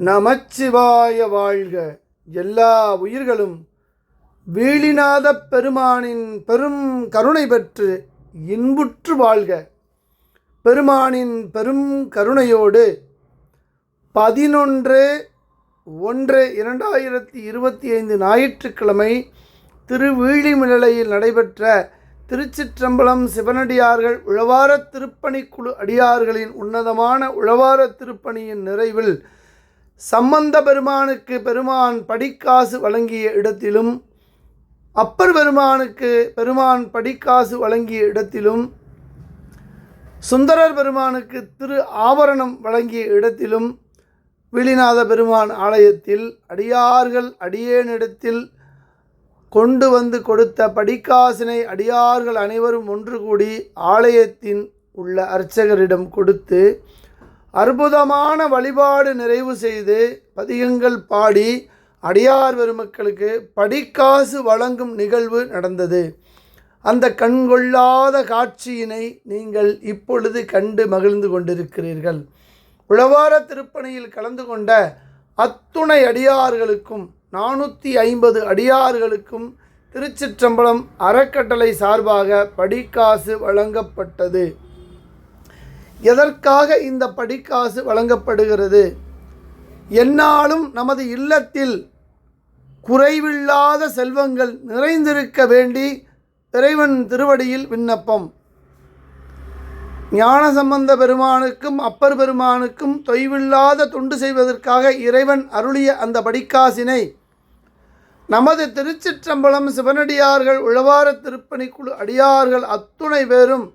நமச்சிவாய வாழ்க. எல்லா உயிர்களும் வீழிநாத பெருமானின் பெரும் கருணை பெற்று இன்புற்று வாழ்க. பெருமானின் பெரும் கருணையோடு பதினொன்று ஒன்று இரண்டாயிரத்தி இருபத்தி ஐந்து ஞாயிற்றுக்கிழமை திருவீழிமிழலையில் நடைபெற்ற திருச்சிற்றம்பலம் சிவனடியார்கள் உழவார திருப்பணிக்குழு அடியார்களின் உன்னதமான உழவார திருப்பணியின் நிறைவில் சம்பந்த பெருமானுக்கு பெருமான் படிக்காசு வழங்கிய இடத்திலும் அப்பர் பெருமானுக்கு பெருமான் படிக்காசு வழங்கிய இடத்திலும் சுந்தரர் பெருமானுக்கு திரு ஆபரணம் வழங்கிய இடத்திலும் விழிநாத பெருமான் ஆலயத்தில் அடியார்கள் அடியேனிடத்தில் கொண்டு வந்து கொடுத்த படிக்காசினை அடியார்கள் அனைவரும் ஒன்று கூடி ஆலயத்தின் உள்ள அர்ச்சகரிடம் கொடுத்து அற்புதமான வழிபாடு நிறைவு செய்து பதிகங்கள் பாடி அடியார் பெருமக்களுக்கு படிக்காசு வழங்கும் நிகழ்வு நடந்தது. அந்த கண்கொள்ளாத காட்சியினை நீங்கள் இப்பொழுது கண்டு மகிழ்ந்து கொண்டிருக்கிறீர்கள். உழவார திருப்பணியில் கலந்து கொண்ட அத்துணை அடியார்களுக்கும் நானூற்றி ஐம்பது அடியார்களுக்கும் திருச்சிற்றம்பலம் அறக்கட்டளை சார்பாக படிக்காசு வழங்கப்பட்டது. எதற்காக இந்த படிக்காசு வழங்கப்படுகிறது? என்னாலும் நமது இல்லத்தில் குறைவில்லாத செல்வங்கள் நிறைந்திருக்க வேண்டி இறைவன் திருவடியில் விண்ணப்பம். ஞானசம்பந்த பெருமானுக்கும் அப்பர் பெருமானுக்கும் தொய்வில்லாத தொண்டு செய்வதற்காக இறைவன் அருளிய அந்த படிக்காசினை நமது திருச்சிற்றம்பலம் சிவனடியார்கள் உழவார திருப்பணிக்குழு அடியார்கள் அத்துணை பேரும்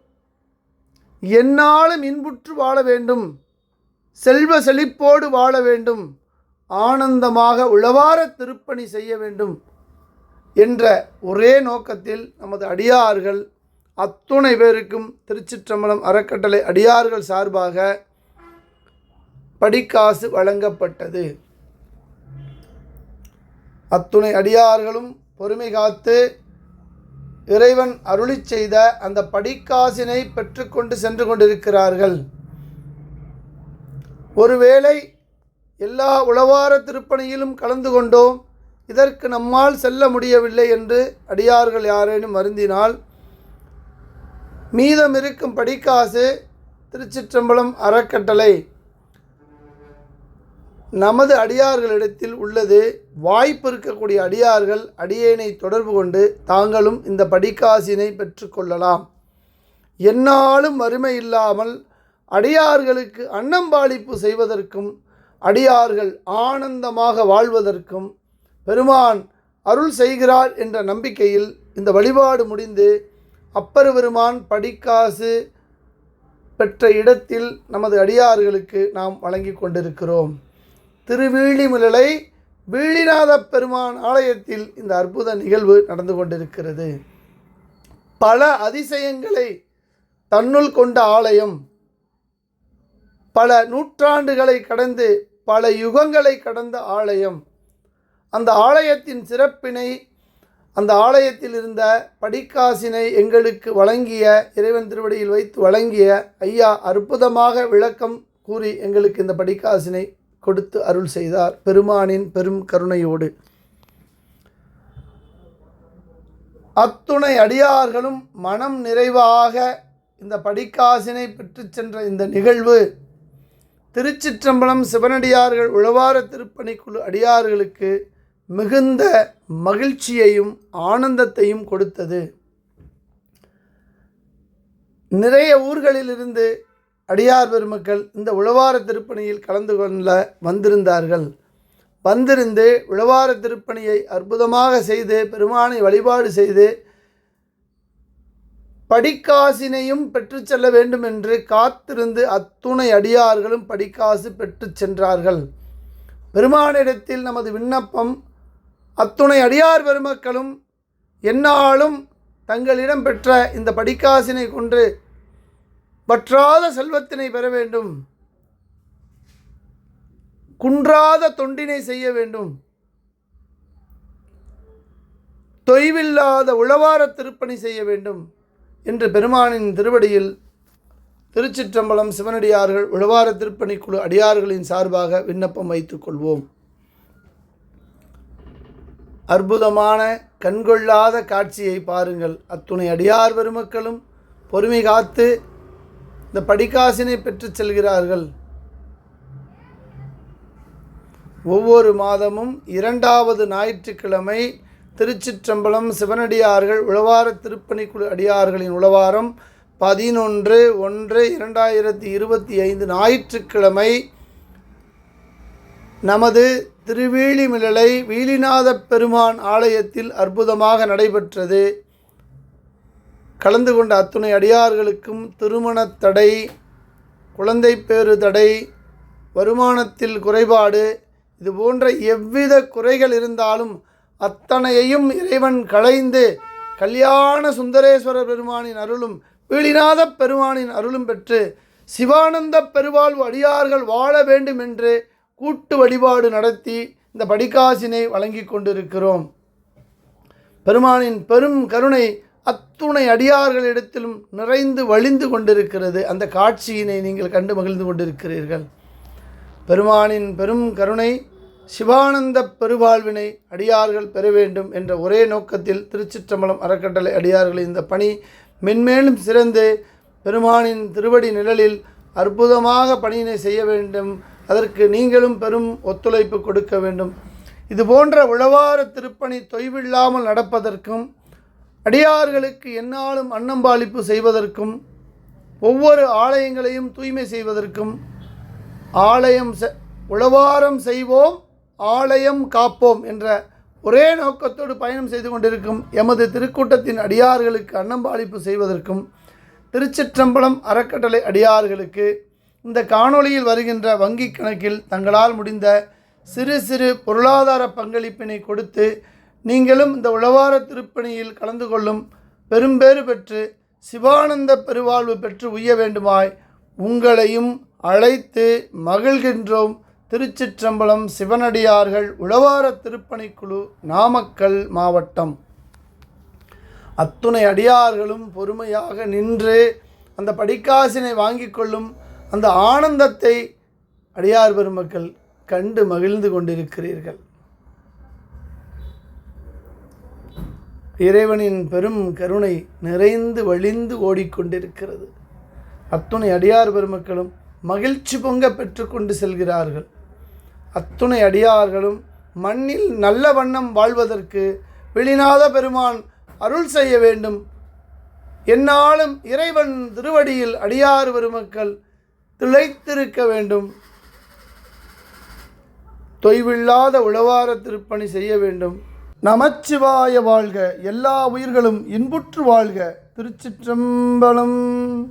என்னாலும் இன்புற்று வாழ வேண்டும். செல்வ செழிப்போடு வாழ வேண்டும். ஆனந்தமாக உழவார திருப்பணி செய்ய வேண்டும் என்ற ஒரே நோக்கத்தில் நமது அடியார்கள் அத்துணை பேருக்கும் திருச்சிற்றம்பலம் அறக்கட்டளை அடியார்கள் சார்பாக படிக்காசு வழங்கப்பட்டது. அத்துணை அடியார்களும் பொறுமை காத்து இறைவன் அருளி செய்த அந்த படிக்காசினை பெற்றுக்கொண்டு சென்று கொண்டிருக்கிறார்கள். ஒருவேளை எல்லா உளவார திருப்பணியிலும் கலந்து கொண்டோம் இதற்கு நம்மால் செல்ல முடியவில்லை என்று அடியார்கள் யாரேனும் வருந்தினால் மீதம் இருக்கும் படிக்காசு திருச்சிற்றம்பலம் அறக்கட்டளை. நமது அடியார்களிடத்தில் உள்ளது வாய்ப்பு இருக்கக்கூடிய அடியார்கள் அடியேனை தொடர்பு கொண்டு தாங்களும் இந்த படிக்காசினை பெற்றுக்கொள்ளலாம் என்னாலும் வறுமை இல்லாமல் அடியார்களுக்கு அன்னம்பாளிப்பு செய்வதற்கும் அடியார்கள் ஆனந்தமாக வாழ்வதற்கும் பெருமான் அருள் செய்கிறார் என்ற நம்பிக்கையில் இந்த வழிபாடு முடிந்து அப்பர் பெருமான் படிக்காசு பெற்ற இடத்தில் நமது அடியார்களுக்கு நாம் வழங்கி கொண்டிருக்கிறோம். திருவீழிமிழலை வீழிநாத பெருமான் ஆலயத்தில் இந்த அற்புத நிகழ்வு நடந்து கொண்டிருக்கிறது. பல அதிசயங்களை தன்னுள் கொண்ட ஆலயம் பல நூற்றாண்டுகளை கடந்து பல யுகங்களை கடந்த ஆலயம் அந்த ஆலயத்தின் சிறப்பினை அந்த ஆலயத்தில் இருந்த படிக்காசினை எங்களுக்கு வழங்கிய இறைவன் திருவடியில் வைத்து வழங்கிய ஐயா அற்புதமாக விளக்கம் கூறி எங்களுக்கு இந்த படிக்காசினை கொடுத்து அருள் செய்தார். பெருமானின் பெரும் கருணையோடு. அத்துணை அடியார்களும் மனம் நிறைவாக இந்த படிக்காசினை பெற்று சென்ற இந்த நிகழ்வு திருச்சிற்றம்பலம் சிவனடியார்கள் உழவார திருப்பணிக்குழு அடியார்களுக்கு மிகுந்த மகிழ்ச்சியையும் ஆனந்தத்தையும் கொடுத்தது. நிறைய ஊர்களிலிருந்து அடியார் பெருமக்கள் இந்த உழவார திருப்பணியில் கலந்து கொள்ள வந்திருந்தார்கள். வந்திருந்து உழவார திருப்பணியை அற்புதமாக செய்து பெருமானை வழிபாடு செய்து படிக்காசினையும் பெற்று செல்ல வேண்டும் என்று காத்திருந்து அத்துணை அடியார்களும் படிக்காசு பெற்று சென்றார்கள். பெருமானிடத்தில் நமது விண்ணப்பம் அத்துணை அடியார் பெருமக்களும் எந்நாளும் தங்களிடம் பெற்ற இந்த படிக்காசினை கொண்டு வற்றாத செல்வத்தினை பெற வேண்டும். குன்றாத தொண்டினை செய்ய வேண்டும். தொய்வில்லாத உழவார திருப்பணி செய்ய வேண்டும் என்று பெருமானின் திருவடியில் திருச்சிற்றம்பலம் சிவனடியார்கள் உழவார திருப்பணிக்குழு அடியார்களின் சார்பாக விண்ணப்பம் வைத்துக் கொள்வோம். அற்புதமான கண்கொள்ளாத காட்சியை பாருங்கள். அத்துணை அடியார் பெருமக்களும் பொறுமை காத்து இந்த படிக்காசினை பெற்று செல்கிறார்கள். ஒவ்வொரு மாதமும் இரண்டாவது ஞாயிற்றுக்கிழமை திருச்சிற்றம்பலம் சிவனடியார்கள் உழவார திருப்பணிக்குழு அடியார்களின் உழவாரம் பதினொன்று ஒன்று இரண்டாயிரத்தி இருபத்தி ஐந்து ஞாயிற்றுக்கிழமை நமது திருவேலிமிழலை வீலிநாத பெருமான் ஆலயத்தில் அற்புதமாக நடைபெற்றது. கலந்து கொண்ட அத்துணை அடியார்களுக்கும் திருமணத் தடை குழந்தை பேறு தடை வருமானத்தில் குறைபாடு இது போன்ற எவ்வித குறைகள் இருந்தாலும் அத்தனையையும் இறைவன் களைந்து கல்யாண சுந்தரேஸ்வரர் பெருமானின் அருளும் வீழிநாத பெருமானின் அருளும் பெற்று சிவானந்த பெருவாழ்வு அடியார்கள் வாழ வேண்டும் என்று கூட்டு வழிபாடு நடத்தி இந்த படிக்காசினை வழங்கி கொண்டிருக்கிறோம். பெருமானின் பெரும் கருணை அத்துணை அடியார்களிடத்திலும் நிறைந்து வழிந்து கொண்டிருக்கிறது. அந்த காட்சியினை நீங்கள் கண்டு மகிழ்ந்து கொண்டிருக்கிறீர்கள். பெருமானின் பெரும் கருணை சிவானந்த பெருவாழ்வினை அடியார்கள் பெற வேண்டும் என்ற ஒரே நோக்கத்தில் திருச்சிற்றம்பலம் அறக்கட்டளை அடியார்களின் இந்த பணி மென்மேலும் சிறந்து பெருமானின் திருவடி நிழலில் அற்புதமாக பணியினை செய்ய வேண்டும். அதற்கு நீங்களும் பெரும் ஒத்துழைப்பு கொடுக்க வேண்டும். இது போன்ற உழவார திருப்பணி தொய்வில்லாமல் நடப்பதற்கும் அடியார்களுக்கு என்னாலும் அன்னம்பாளிப்பு செய்வதற்கும் ஒவ்வொரு ஆலயங்களையும் தூய்மை செய்வதற்கும் ஆலயம் செ- உழவாரம் செய்வோம் ஆலயம் காப்போம் என்ற ஒரே நோக்கத்தோடு பயணம் செய்து கொண்டிருக்கும் எமது திருக்கூட்டத்தின் அடியார்களுக்கு அன்னம்பாளிப்பு செய்வதற்கும் திருச்சிற்றம்பலம் அறக்கட்டளை அடியார்களுக்கு இந்த காணொளியில் வருகின்ற வங்கி கணக்கில் தங்களால் முடிந்த சிறு சிறு பொருளாதார பங்களிப்பினை கொடுத்து நீங்களும் இந்த உழவார திருப்பணியில் கலந்து கொள்ளும் பெரும்பேறு பெற்று சிவானந்த பெருவாழ்வு பெற்று உய்ய வேண்டுமாய் உங்களையும் அழைத்து மகிழ்கின்றோம். திருச்சிற்றம்பலம் சிவனடியார்கள் உழவார திருப்பணிக்குழு நாமக்கல் மாவட்டம். அத்துணை அடியார்களும் பொறுமையாக நின்று அந்த படிக்காசினை வாங்கிக் கொள்ளும் அந்த ஆனந்தத்தை அடியார் பெருமக்கள் கண்டு மகிழ்ந்து கொண்டிருக்கிறீர்கள். இறைவனின் பெரும் கருணை நிறைந்து வழிந்து ஓடிக்கொண்டிருக்கிறது. அத்துணை அடியார் பெருமக்களும் மகிழ்ச்சி பொங்க பெற்றுக்கொண்டு செல்கிறார்கள். அத்துணை அடியார்களும் மண்ணில் நல்ல வண்ணம் வாழ்வதற்கு வெளிநாத பெருமான் அருள் செய்ய வேண்டும். என்னாலும் இறைவன் திருவடியில் அடியார் பெருமக்கள் திளைத்திருக்க வேண்டும். தொய்வில்லாத உழவார திருப்பணி செய்ய வேண்டும். நமச்சிவாய வாழ்க. எல்லா உயிர்களும் இன்புற்று வாழ்க. திருச்சிற்றம்பலம்.